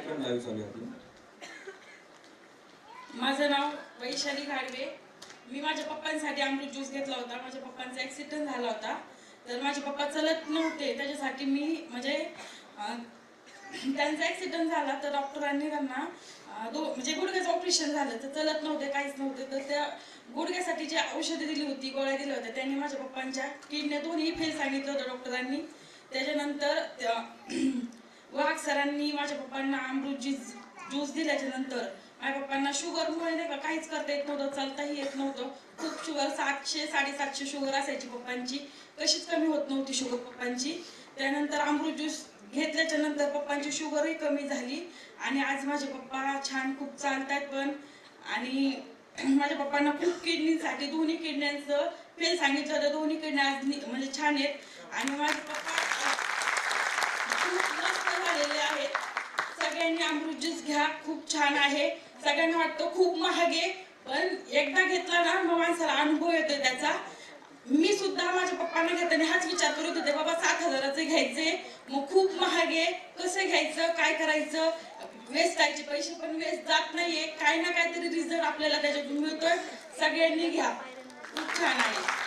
कार्यक्रम लाईव्ह चालू आहे माझं नाव वैशाली घाडवे मी माझ्या पप्पांसाठी अमृत ज्यूस घेतला होता. माझ्या पप्पांचा ॲक्सिडेंट झाला होता. तर माझे पप्पा चलत नव्हते. त्याच्यासाठी मी म्हणजे त्यांचा ॲक्सिडेंट झाला. तर डॉक्टरांनी त्यांना दो म्हणजे गुडघ्याचं ऑपरेशन झालं. तर चलत नव्हते काहीच नव्हते. तर त्या गुडघ्यासाठी जी औषधं दिली होती गोळ्या दिल्या होत्या त्यांनी माझ्या पप्पांच्या किडने दोन्ही फेल सांगितलं होतं डॉक्टरांनी त्याच्यानंतर सरांनी माझ्या पप्पांना अमृत ज्यूस ज्यूस दिल्याच्या नंतर माझ्या पप्पांना शुगरमुळे नाही का काहीच करता येत नव्हतं चालताही येत नव्हतं. खूप शुगर सातशे साडेसातशे शुगर असायची पप्पांची. कशीच कमी होत नव्हती शुगर पप्पांची. त्यानंतर अमृत ज्यूस घेतल्याच्या नंतर पप्पांची शुगरही कमी झाली. आणि आज माझे पप्पा छान खूप चालतात पण. आणि माझ्या पप्पांना खूप किडनीसाठी दोन्ही किडन्यांचं फेल सांगितलं होतं. दोन्ही किडन्या आज म्हणजे छान आहेत. आणि माझे पप्पा खूप मस्त झालेले आहेत सगळ्यांनी अमृत ज्यूस घ्या. खूप छान आहे. सगळ्यांना वाटतं खूप महाग आहे पण एकदा घेतला ना मग माणसाला अनुभव येतो त्याचा. मी सुद्धा माझ्या पप्पांना घेताना हाच विचार करत होते बाबा सात हजाराचे घ्यायचे. मग खूप महाग. आहे कसं घ्यायचं? काय करायचं? वेस्ट जायचे. पैसे पण वेस्ट जात नाहीये. काही ना काहीतरी रिझल्ट आपल्याला त्याच्यातून मिळतोय. सगळ्यांनी घ्या. खूप छान आहे.